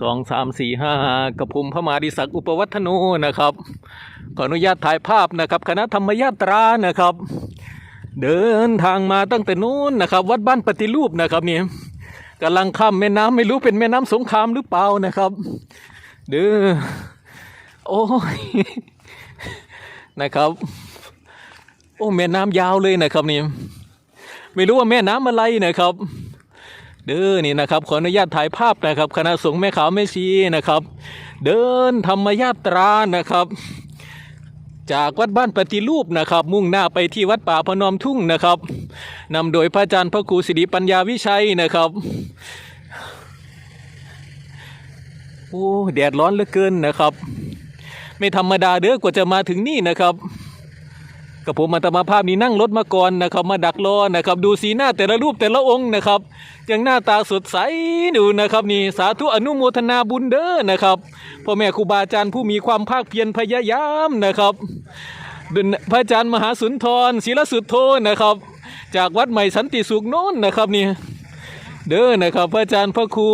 สองสามสี่ห้ากับผมพระมาดิศักดิ์อุปวัฒโนนะครับ ขออนุญาตถ่ายภาพนะครับ คณะธรรมยาตรานะครับ เดินทางมาตั้งแต่นู้นนะครับ วัดบ้านปฏิรูปนะครับนี่กำลังข้ามแม่น้ำไม่รู้เป็นแม่น้ำสงครามหรือเปล่านะครับ เด้อโอ้ยนะครับ โอ้แม่น้ำยาวเลยนะครับนี่ไม่รู้ว่าแม่น้ำอะไรนะครับ เด้อนี่นะครับขออนุญาตถ่ายภาพนะครับ คณะสงฆ์แม่ขาวแม่ชีนะครับ เดินธรรมยาตรานะครับจากวัดบ้านปฏิรูปนะครับ มุ่งหน้าไปที่วัดป่าพนมทุ่งนะครับนำโดยพระอาจารย์พระครูสิริปัญญาวิชัยนะครับโอ้แดดร้อนเหลือเกินนะครับ ไม่ธรรมดาเด้อกว่าจะมาถึงนี่นะครับ กับผมมาตมาภาพนี้นั่งรถมาก่อนนะครับ มาดักรอนะครับ ดูสีหน้าแต่ละรูปแต่ละองค์นะครับยังหน้าตาสดใสดูนะครับนี่สาธุอนุโมทนาบุญเด้อนะครับพ่อแม่ครูบาอาจารย์ผู้มีความภาคเพียรพยายามนะครับพระอาจารย์มหาสุนทรศิลสุทโธนะครับ จากวัดใหม่สันติสุขโน้นนะครับนี่เด้อนะครับพระอาจารย์พระครู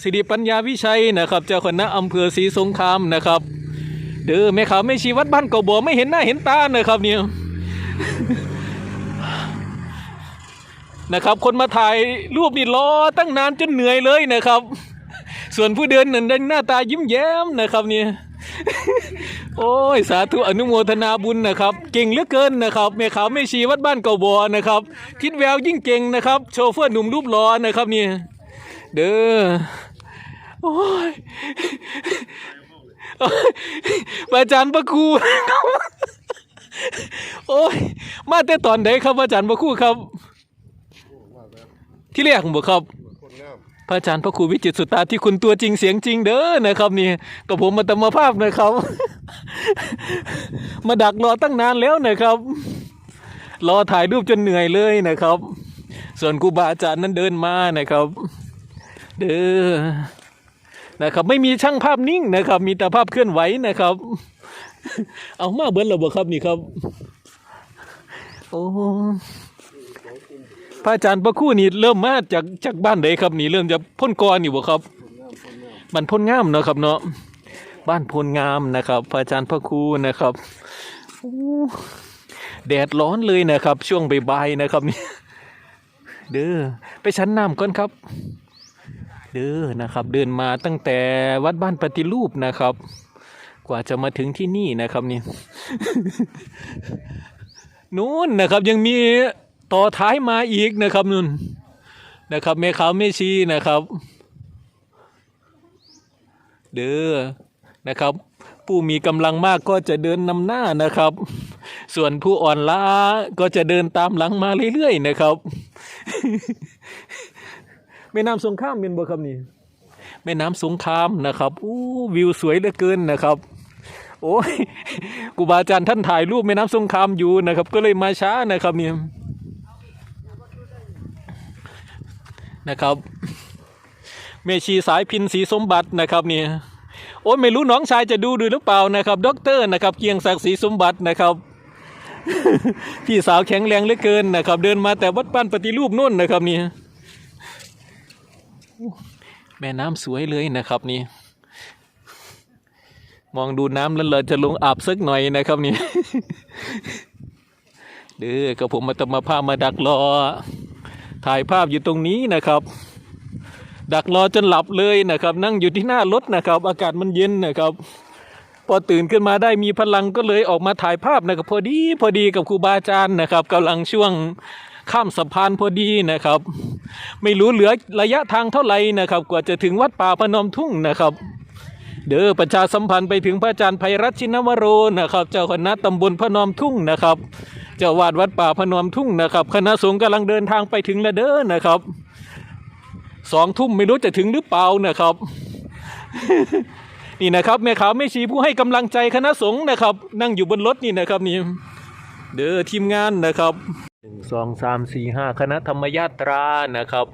สิริปัญญาวิชัยนะครับ เจ้าคณะอำเภอศรีสงครามนะครับ เด้อแม่ขาวแม่ชีวัดบ้านเก่าบ่อไม่เห็นหน้าเห็นตานะครับเนี่ยนะครับ คนมาถ่ายรูปนี่รอตั้งนานจนเหนื่อยเลยนะครับ ส่วนผู้เดินนั่นดังหน้าตายิ้มแย้มนะครับเนี่ยโอ้ยสาธุอนุโมทนาบุญนะครับ เก่งเหลือเกินนะครับแม่ขาวแม่ชีวัดบ้านเก่าบ่อนะครับทิดแววยิ่งเก่งนะครับ โชเฟอร์หนุ่มรูปหล่อนะครับเนี่ยเด้อโอ้ย อาจารย์พระครูโอ้ยมาแต่ตอนไหนครับพระอาจารย์พระครูครับ ที่แรกผมบอกครับพระอาจารย์พระครูวิจิตสุตาที่คุณตัวจริงเสียงจริงเด้อนะครับนี่กับผมมาตมาภาพนะครับ มาดักรอตั้งนานแล้วนะครับ รอถ่ายรูปจนเหนื่อยเลยนะครับ ส่วนครูบาอาจารย์นั้นเดินมานะครับ เด้อ นะครับ ไม่มีช่างภาพนิ่งนะครับ มีแต่ภาพเคลื่อนไหวนะครับ เอามาเบิ้ลระบบครับนี่ครับโอ้พระอาจารย์พระคู่นี่เริ่มมาจากจากบ้านไหนครับนี่เริ่มจากพ่นกรอยู่บ่ครับบ้านพ่นงามเนาะครับเนาะบ้านพ่นงามนะครับ พระอาจารย์พระครูนะครับโอ้แดดร้อนเลยนะครับ ช่วงบ่ายๆนะครับนี่เด้อไปชั้นน้ำก่อนครับ ด้อนะครับ เดินมาตั้งแต่วัดบ้านปฏิรูปนะครับ กว่าจะมาถึงที่นี่นะครับนี่นู้นนะครับยังมีต่อท้ายมาอีกนะครับนุ่นนะครับแม่ขาวแม่ชีนะครับ เด้อนะครับ ผู้มีกำลังมากก็จะเดินนำหน้านะครับ ส่วนผู้อ่อนล้าก็จะเดินตามหลังมาเรื่อยๆนะครับ แม่น้ำสงครามเป็นบ่ครับนี่แม่น้ำสงครามนะครับอู้วิวสวยเหลือเกินนะครับ โอ้ยครูบาอาจารย์ท่านถ่ายรูปแม่น้ำสงครามอยู่นะครับ ก็เลยมาช้านะครับเนี่ยนะครับเมชีสายพินสีสมบัตินะครับเนี่ยโอ้ยไม่รู้น้องชายจะดูดูหรือเปล่านะครับด็อกเตอร์นะครับเกียงศักดิ์ศรีสมบัตินะครับ พี่สาวแข็งแรงเหลือเกินนะครับ เดินมาแต่วัดปั้นปฏิรูปนู่นนะครับเนี่ย แม่น้ำสวยเลยนะครับนี่ มองดูน้ำแล้วเราจะลงอาบสักหน่อยนะครับนี่เด้อกับผมมาตมาภาพมาดักรอ ถ่ายภาพอยู่ตรงนี้นะครับ ดักรอจนหลับเลยนะครับ นั่งอยู่ที่หน้ารถนะครับ อากาศมันเย็นนะครับ พอตื่นขึ้นมาได้มีพลังก็เลยออกมาถ่ายภาพนะครับ พอดีพอดีกับครูบาอาจารย์นะครับกำลังช่วง ข้ามสะพานพอดีนะครับ ไม่รู้เหลือระยะทางเท่าไหร่นะครับ กว่าจะถึงวัดป่าพนมทุ่งนะครับ เด้อประชาสัมพันธ์ไปถึงพระอาจารย์ไพรัชชินวโรนะครับ เจ้าคณะตำบลพนมทุ่งนะครับเจ้าวาดวัดป่าพนมทุ่งนะครับ คณะสงฆ์กำลังเดินทางไปถึงแล้วเด้อนะครับสองทุ่มไม่รู้จะถึงหรือเปล่านะครับ นี่นะครับแม่ขาวแม่ชีผู้ให้กำลังใจคณะสงฆ์นะครับ นั่งอยู่บนรถนี่นะครับนี่เด้อทีมงานนะครับ หนึ่งสองสามสี่ห้าคณะธรรมยาตรานะครับ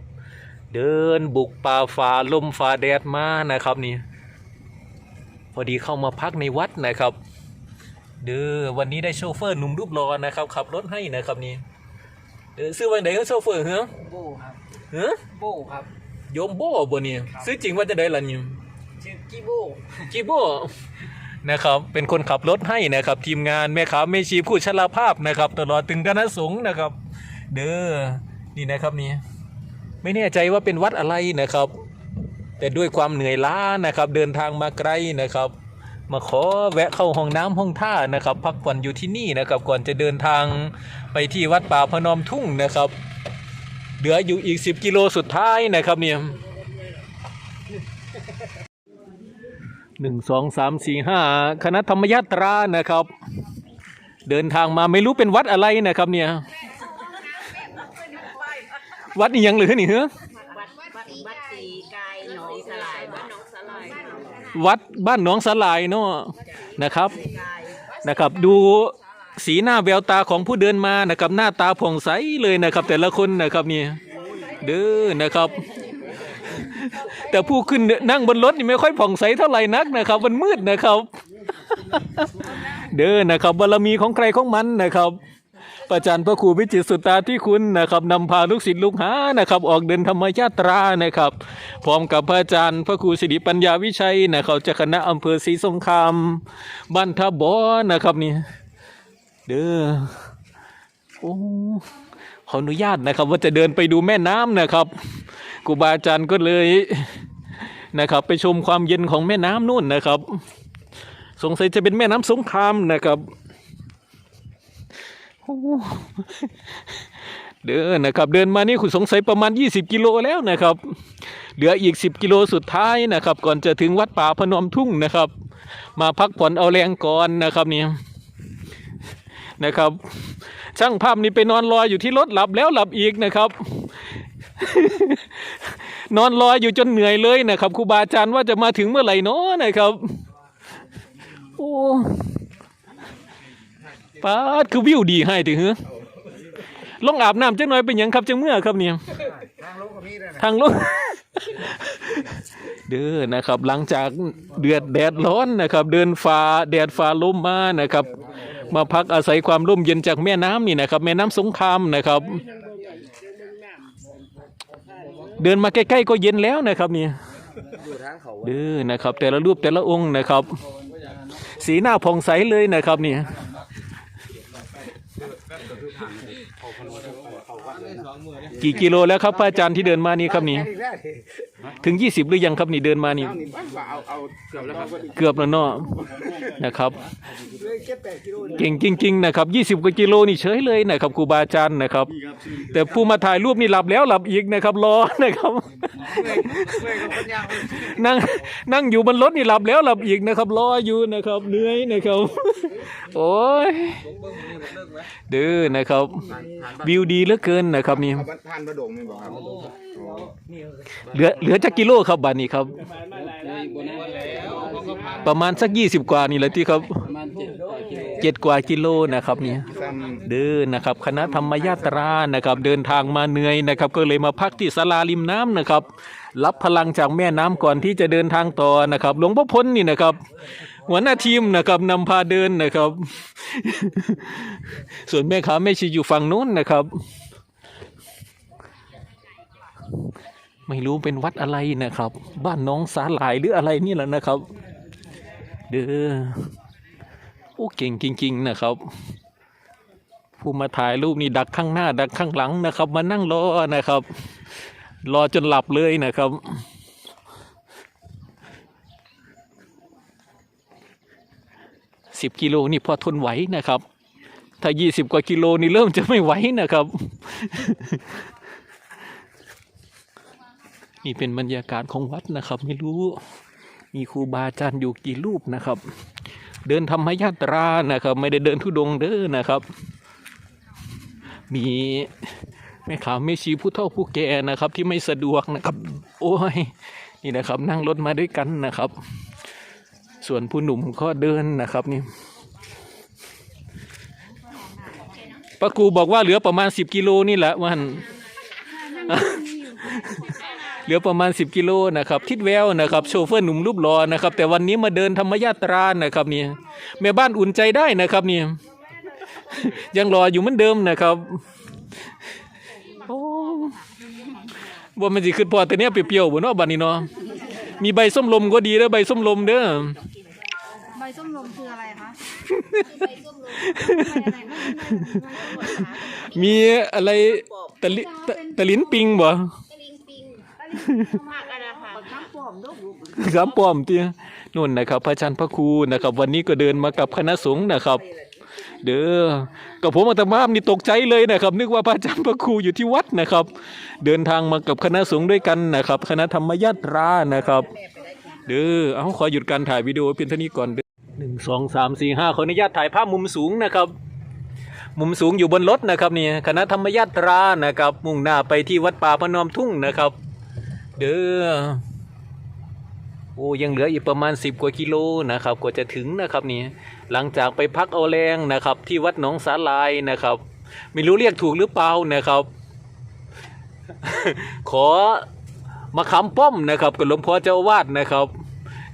เดินบุกป่าฝ่าลมฝ่าแดดมานะครับนี่พอดีเข้ามาพักในวัดนะครับ เด้อวันนี้ได้โชเฟอร์หนุ่มรูปรอนะครับขับรถให้นะครับนี่เด้อซื้อวันไหนก็โชเฟอร์เหรอโบครับเหรอโบครับ โยมโบ้บ่เนี่ยซื้อจริงว่าจะได้ละนี่โจิโบจิโบ นะครับเป็นคนขับรถให้นะครับ ทีมงานแม่ขาแม่ชีผู้ชราภาพนะครับ ตลอดถึงคณะสงฆ์นะครับ เด้อนี่นะครับนี่ไม่แน่ใจว่าเป็นวัดอะไรนะครับ แต่ด้วยความเหนื่อยล้านะครับ เดินทางมาไกลนะครับ มาขอแวะเข้าห้องน้ำห้องท่านะครับ พักผ่อนอยู่ที่นี่นะครับ ก่อนจะเดินทางไปที่วัดป่าพนมทุ่งนะครับ เหลืออยู่อีก 10 กิโลสุดท้ายนะครับเนี่ย หนึ่งสองสามสี่ห้าคณะธรรมยาตรานะครับ เดินทางมาไม่รู้เป็นวัดอะไรนะครับเนี่ย วัดอีหยังหรือนี่เหรอวัดวัดวัดสีกายหนองสลายวัดหนองสลายวัดบ้านหนองสลายเนาะนะครับนะครับ ดูสีหน้าแววตาของผู้เดินมานะครับ หน้าตาผ่องใสเลยนะครับ แต่ละคนนะครับนี่เด้อนะครับ แต่ผู้ขึ้นนั่งบนรถนี่ไม่ค่อยผ่องใสเท่าไหร่นักนะครับ มันมืดนะครับ เด้อนะครับบารมีของใครของมันนะครับประจันพระครูวิจิตสุตาที่คุณนะครับนำพาลูกศิษย์ลูกหานะครับ ออกเดินธรรมยาตรานะครับ พร้อมกับพระอาจารย์พระครูสิริปัญญาวิชัยนะครับจากคณะอำเภอศรีสงครามบ้านทบอนะครับนี่เด้อโอ้ขออนุญาตนะครับ ว่าจะเดินไปดูแม่น้ำนะครับ ครูบาอาจารย์ก็เลยนะครับ ไปชมความเย็นของแม่น้ำนู่นนะครับ สงสัยจะเป็นแม่น้ำสงครามนะครับเดินนะครับ เดินมานี่คุณสงสัยประมาณ 20 กิโลแล้วนะครับ เหลืออีก 10 กิโลสุดท้ายนะครับ ก่อนจะถึงวัดป่าพนมทุ่งนะครับ มาพักผ่อนเอาแรงก่อนนะครับนี่นะครับ ช่างภาพนี่ไปนอนรออยู่ที่รถหลับแล้วหลับอีกนะครับ นอนรออยู่จนเหนื่อยเลยนะครับครูบาอาจารย์ว่าจะมาถึงเมื่อไหร่เนาะนะครับ โอ้ป้าดคือวิวดีให้ถึงเหรอลงอาบน้ำจังหน่อยเป็นหยังครับจังเมื่อครับเนี่ยทางลงก็มีด้วยนะทางลงเด้อนะครับ หลังจากเดือดแดดร้อนนะครับ เดินฝ่าแดดฝ่าลมมานะครับ มาพักอาศัยความร่มเย็นจากแม่น้ำนี่นะครับ แม่น้ำสงครามนะครับ เดินมาใกล้ๆก็เย็นแล้วนะครับนี่อยู่ทางเขาเด้อนะครับ แต่ละรูปแต่ละองค์นะครับ สีหน้าผ่องใสเลยนะครับนี่ กี่กิโลแล้วครับพระอาจารย์ที่เดินมานี่ครับนี่อีกแล้วดิถึง 20 หรือยังครับนี่เดินมานี่เอานี่บ้านว่าเอาเอาเกือบแล้วครับเกือบแล้วเนาะนะครับเลยเก็บแปดกิโลเก่งจริง ๆ นะครับ 20กว่ากิโลนี่เฉยเลยนะครับครูบาอาจารย์นะครับ แต่ผู้มาถ่ายรูปนี่หลับแล้วหลับอีกนะครับรอนะครับเมื่อยเมื่อยกับปัญญาคนนั่งนั่งอยู่บนรถนี่หลับแล้วหลับอีกนะครับรออยู่นะครับเหนื่อยนะครับโอ้ยเด้อนะครับ วิวดีเหลือเกินนะครับนี่เอาทานประดงนี่บอกครับเหลือเหลือจักกิโลครับบัดนี้ครับ ประมาณสัก20กว่านี่แหละที่ครับเจ็ดกว่ากิโลนะครับนี่ซ้เดินนะครับคณะธรรมยาตรานะครับ เดินทางมาเหนื่อยนะครับ ก็เลยมาพักที่ศาลาริมน้ำนะครับ รับพลังจากแม่น้ำก่อนที่จะเดินทางต่อนะครับ หลวงพ่อพ้นนี่นะครับ หัวหน้าทีมนะครับนำพาเดินนะครับ ส่วนแม่ขาแม่ชีอยู่ฝั่งนู้นนะครับ ไม่รู้เป็นวัดอะไรนะครับ บ้านน้องสาหลายหรืออะไรนี่แหละนะครับ เด้อโอ้เก่งจริง ๆ นะครับ ผู้มาถ่ายรูปนี่ดักข้างหน้า ดักข้างหลังนะครับ มานั่งรอนะครับ รอจนหลับเลยนะครับ สิบกิโลนี่พอทนไหวนะครับ ถ้ายี่สิบกว่ากิโลนี่เริ่มจะไม่ไหวนะครับ นี่เป็นบรรยากาศของวัดนะครับ ไม่รู้ มีครูบาอาจารย์อยู่กี่รูปนะครับ เดินธรรมยาตรานะครับ ไม่ได้เดินทุดงเด้อนะครับ มีแม่ขาวแม่ชีผู้เฒ่าผู้แก่นะครับ ที่ไม่สะดวกนะครับ โอ้ยนี่นะครับ นั่งรถมาด้วยกันนะครับ ส่วนผู้หนุ่มก็เดินนะครับนี่ป้าครูบอกว่าเหลือประมาณสิบกิโลนี่แหละวันเหลือประมาณ 10 กิโลนะครับทิดแววนะครับโชเฟอร์หนุ่มรูปหล่อนะครับ แต่วันนี้มาเดินธรรมยาตรานะครับนี่แม่บ้านอุ่นใจได้นะครับนี่ยังรออยู่เหมือนเดิมนะครับโอ้ว่ามันสิขึ้นพอแต่เนี้ยเปรี้ยวๆบ่เนาะบัดนี้เนาะมีใบส้มลมก็ดีเด้อใบส้มลมเด้อ บส้มลมคืออะไรคะมีอะไรตะลิตะตะลินปิงบ่มากอะไรค่ะข้ามปอมลูกสามป้อมเตี้ยนู่นนะครับ พระอาจารย์พระครูนะครับ วันนี้ก็เดินมากับคณะสงฆ์นะครับ เด้อกับผมอาตมานี่ตกใจเลยนะครับ นึกว่าพระอาจารย์พระครูอยู่ที่วัดนะครับ เดินทางมากับคณะสงฆ์ด้วยกันนะครับ คณะธรรมยาตรานะครับ เด้อเอาขอหยุดการถ่ายวิดีโอเพียงเท่านี้ก่อนเด้อ หนึ่งสองสามสี่ห้าขออนุญาตถ่ายภาพมุมสูงนะครับ มุมสูงอยู่บนรถนะครับนี่คณะธรรมยาตรานะครับ มุ่งหน้าไปที่วัดป่าพนมทุ่งนะครับ เด้อโอ้ยังเหลืออีกประมาณ 10 กว่ากิโลนะครับกว่าจะถึงนะครับนี่หลังจากไปพักเอาแรงนะครับ ที่วัดหนองสาลายนะครับ ไม่รู้เรียกถูกหรือเปล่านะครับ ขอมาคำป้อมนะครับกับหลวงพ่อเจ้าวาดนะครับ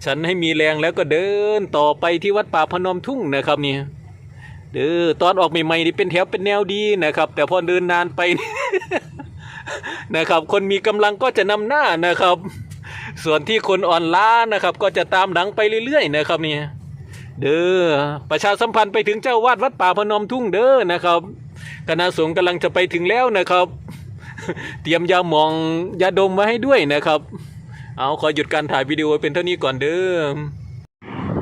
ฉันให้มีแรงแล้วก็เดินต่อไปที่วัดป่าพนมทุ่งนะครับนี่เด้อตอนออกใหม่ๆนี่เป็นแถวเป็นแนวดีนะครับ แต่พอเดินนานไปนะครับ คนมีกำลังก็จะนำหน้านะครับ ส่วนที่คนอ่อนล้านะครับ ก็จะตามหลังไปเรื่อยๆ นะครับนี่เด้อประชาสัมพันธ์ไปถึงเจ้าวาดวัดป่าพนมทุ่งเด้อนะครับคณะสงฆ์กำลังจะไปถึงแล้วนะครับ เตรียมยาหมองยาดมมาให้ด้วยนะครับ เอาขอหยุดการถ่ายวิดีโอเป็นเท่านี้ก่อนเด้อ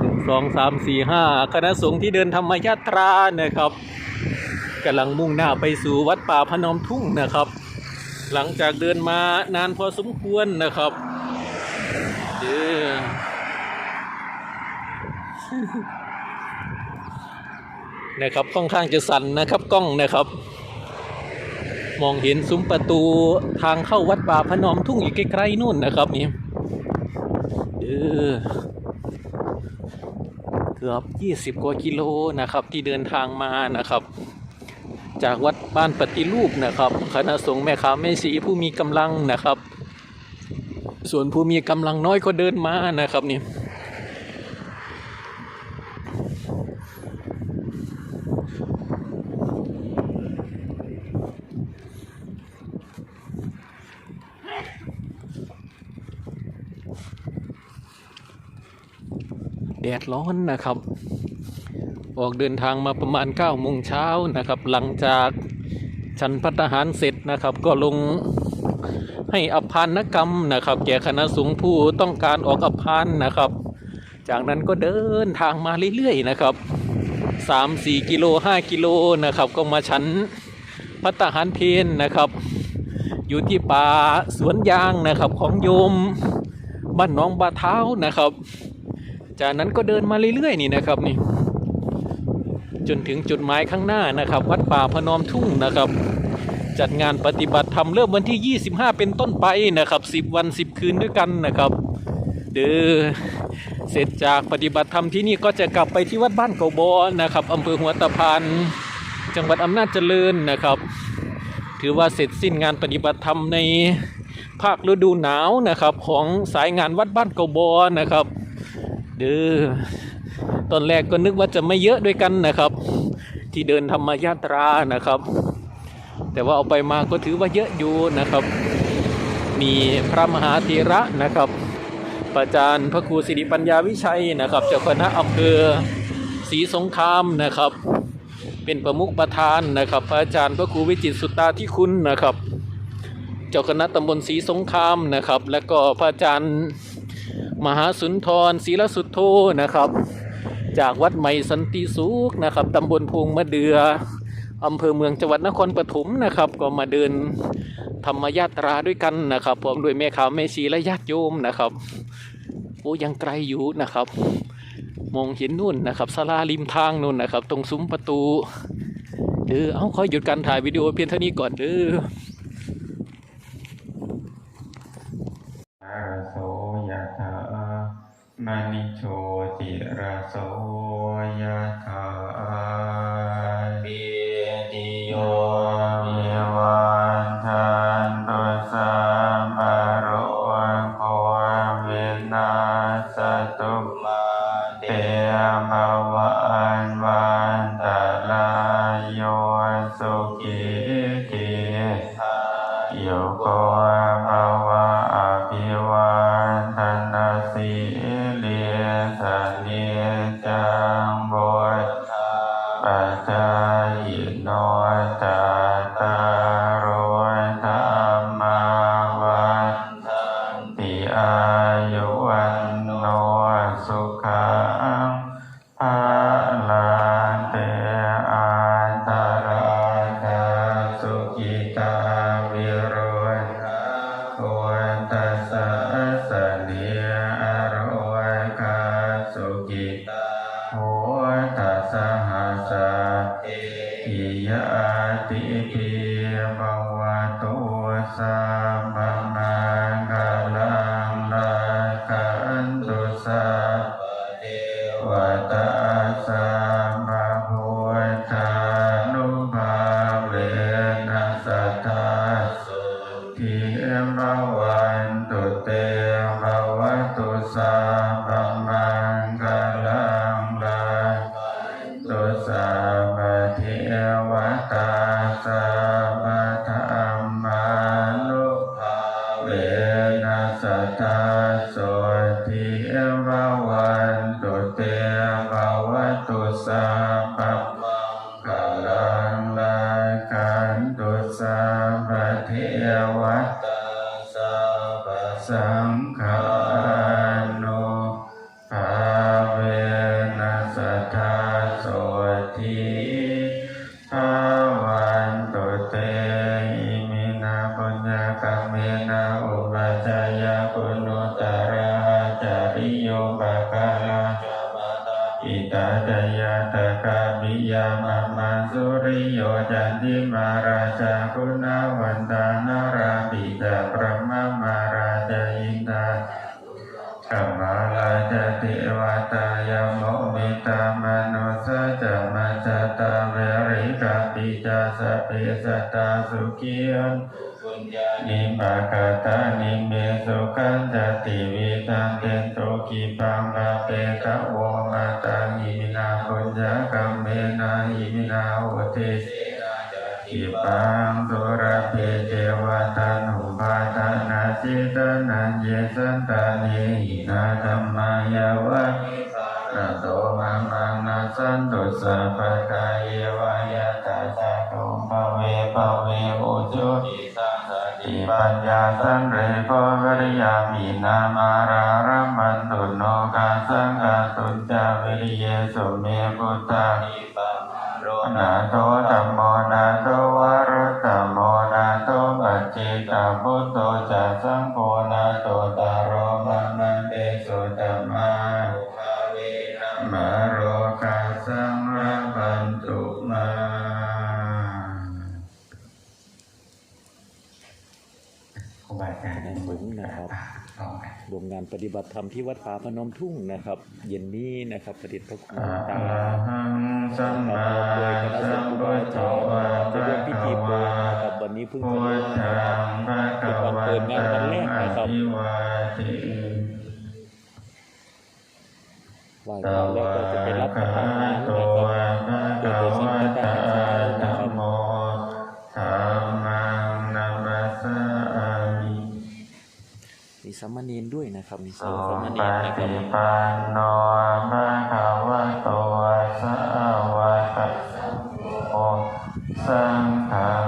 หนึ่งสองสามสี่ห้าคณะสงฆ์ที่เดินธรรมยาตรานะครับกำลังมุ่งหน้าไปสู่วัดป่าพนมทุ่งนะครับ หลังจากเดินมานานพอสมควรนะครับเด้อนะครับค่อนข้างจะสั่นนะครับกล้องนะครับ มองเห็นซุ้มประตูทางเข้าวัดป่าพนมทุ่งอยู่ใกล้ๆนู่นนะครับนี่ ออเกือบ 20 กว่ากิโลนะครับ ที่เดินทางมานะครับ จากวัดบ้านปฏิรูปนะครับคณะสงฆ์แม่ค้าแม่ชีผู้มีกำลังนะครับ ส่วนผู้มีกำลังน้อยก็เดินมานะครับนี่ แดดร้อนนะครับ ออกเดินทางมาประมาณ9โมงเช้านะครับ หลังจากฉันพัฒหารเสร็จนะครับ ก็ลงให้อภานกรรมนะครับ แก่คณะสงฆ์ผู้ต้องการออกอภานนะครับ จากนั้นก็เดินทางมาเรื่อยๆนะครับ 3-4 กิโล 5 กิโลนะครับ ก็มาฉันพัฒหารเพนนะครับ อยู่ที่ป่าสวนยางนะครับของโยมบ้านน้องบาเท้านะครับ จากนั้นก็เดินมาเรื่อยๆนี่นะครับนี่ จนถึงจุดหมายข้างหน้านะครับ วัดป่าพนอมทุ่งนะครับ จัดงานปฏิบัติธรรมเริ่มวันที่ 25 เป็นต้นไปนะครับ 10 วัน 10 คืนด้วยกันนะครับเด้อเสร็จจากปฏิบัติธรรมที่นี่ก็จะกลับไปที่วัดบ้านเกาบอนะครับอำเภอหัวตะพานจังหวัดอำนาจเจริญนะครับ ถือว่าเสร็จสิ้นงานปฏิบัติธรรมในภาคฤดูหนาวนะครับ ของสายงานวัดบ้านเกาบอนะครับ เด้อตอนแรกก็นึกว่าจะไม่เยอะด้วยกันนะครับ ที่เดินธรรมยาตรานะครับ แต่ว่าเอาไปมาก็ถือว่าเยอะอยู่นะครับ มีพระมหาเถระนะครับประจารย์พระครูสิริปัญญาวิชัยนะครับ เจ้าคณะอำเภอศรีสงครามนะครับ เป็นประมุขประธานนะครับ พระอาจารย์พระครูวิจิตสุตตาที่คุณนะครับ เจ้าคณะตำบลศรีสงครามนะครับ และก็พระอาจารย์ มหาสุนทรศรีลสุทโธนะครับ จากวัดใหม่สันติสุขนะครับตำบลพงมะเดืออำเภอเมืองจังหวัดนครปฐมนะครับ ก็มาเดินธรรมยาตราด้วยกันนะครับพร้อมด้วยแม่ขาวแม่ชีและญาติโยมนะครับโอ้ยังไกลอยู่นะครับ มองเห็นนู่นนะครับศาลาริมทางนู่นนะครับ ตรงซุ้มประตูเออเอาขอหยุดการถ่ายวิดีโอเพียงเท่านี้ก่อนเด้อ อาโสยะถามณิโชติ ร ติปิภวะตุสั จยาตกามิยามามาสุริโยจันติมาราชาคุณาวันตานาราปิตาพระมมาราชาอินทาธรรมาลาจติวาตายโมมิตามโนสจามาจตาเวริกาปิจาสเปสตาสุขียัน นิมากาตานิเมสุขันจติวิตันเตนโตกิปังกาเปกะโวมาตังอิมินาปุญญกรรมเมนาอิมินาอุติกิปังสุระเพเจวตานุปาทานาจิตานันเยสันตานิหินาธรรมายาวะนาโตมามังนาสันตุสัพพกายเยวายาตาสะโตภเวภเวอุจุติสังส ติปัญญาสันเรโกวริยามินามารารัมันตุโนกาสังกาตุจาวิริเยสุเมพุทธานาโตธัมโมนาโตวารตมโมนาโตปัจจิตาพุทโตจะสังโฆนาโตตารโรมามันเตสุตมมามาโรก งานปฏิบัติธรรมที่วัดป่าพนมทุ่งนะครับ เย็นนี้นะครับประดิษฐ์พระคุณอะตาระหังสัมมาสัมพุทโธวะจะภะร่วมพิคะธีโปรวายนะครับวันนี้เพิ่งพุจะทธังภะคะวะตังอภิวาทิไหว้สพระแล้ววาก็จะไปรับประคาทานอาหาร สามเณรด้วยนะครับมีสสุองสามเณปรนะครัฏิบปันโนภะคะวะโตสาวกสังโฆสังฆนามา